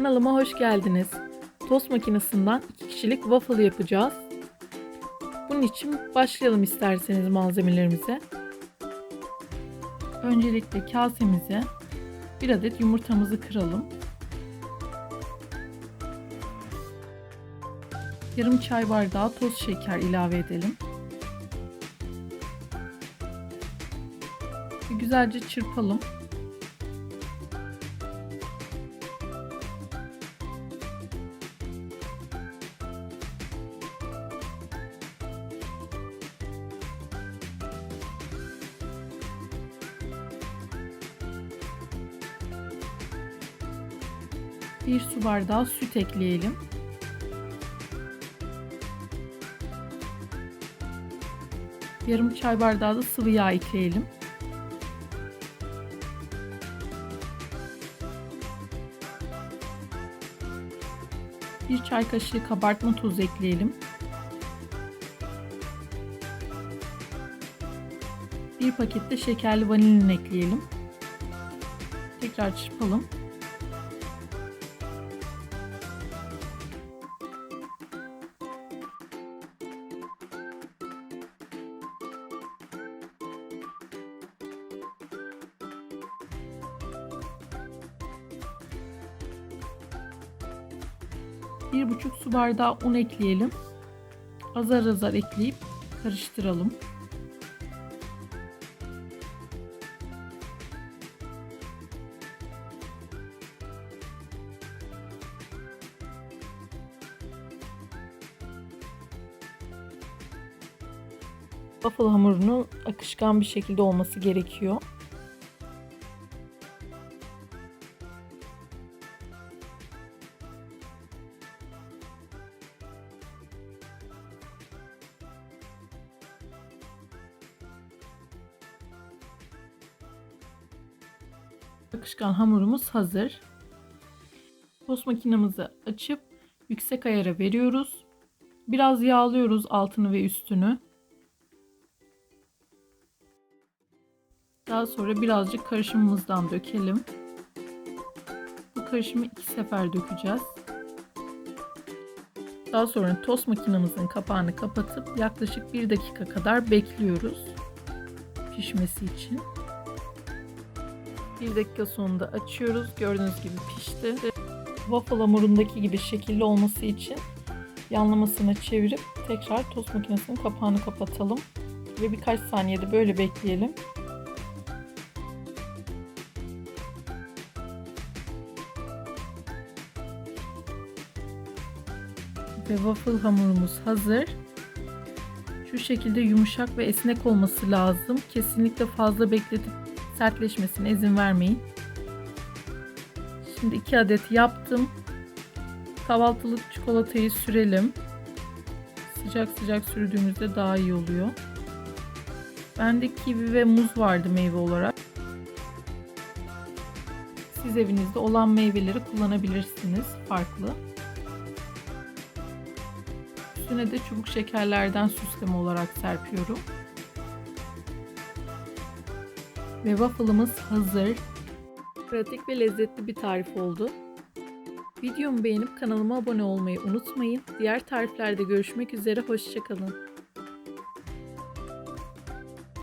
Kanalıma hoş geldiniz. Tost makinesinden 2 kişilik waffle yapacağız. Bunun için başlayalım isterseniz malzemelerimize. Öncelikle kasemize bir adet yumurtamızı kıralım. Yarım çay bardağı toz şeker ilave edelim. Güzelce çırpalım. Bir su bardağı süt ekleyelim. Yarım çay bardağı da sıvı yağ ekleyelim. Bir çay kaşığı kabartma tozu ekleyelim. Bir paket de şekerli vanilin ekleyelim. Tekrar çırpalım. Bir buçuk su bardağı un ekleyelim. Azar azar ekleyip karıştıralım. Waffle hamurunun akışkan bir şekilde olması gerekiyor. Akışkan hamurumuz hazır. Tost makinemizi açıp yüksek ayara veriyoruz. Biraz yağlıyoruz altını ve üstünü. Daha sonra birazcık karışımımızdan dökelim. Bu karışımı iki sefer dökeceğiz. Daha sonra tost makinemizin kapağını kapatıp yaklaşık bir dakika kadar bekliyoruz pişmesi için. Bir dakika sonunda açıyoruz. Gördüğünüz gibi pişti. Waffle hamurundaki gibi şekilli olması için yanlamasını çevirip tekrar tost makinesinin kapağını kapatalım. Ve birkaç saniyede böyle bekleyelim. Ve waffle hamurumuz hazır. Şu şekilde yumuşak ve esnek olması lazım. Kesinlikle fazla bekletip sertleşmesine izin vermeyin. Şimdi iki adet yaptım. Kahvaltılık çikolatayı sürelim. Sıcak sıcak sürdüğümüzde daha iyi oluyor. Bende kivi ve muz vardı meyve olarak. Siz evinizde olan meyveleri kullanabilirsiniz farklı. Üstüne de çubuk şekerlerden süsleme olarak serpiyorum. Ve waffle'ımız hazır. Pratik ve lezzetli bir tarif oldu. Videomu beğenip kanalıma abone olmayı unutmayın. Diğer tariflerde görüşmek üzere, hoşçakalın.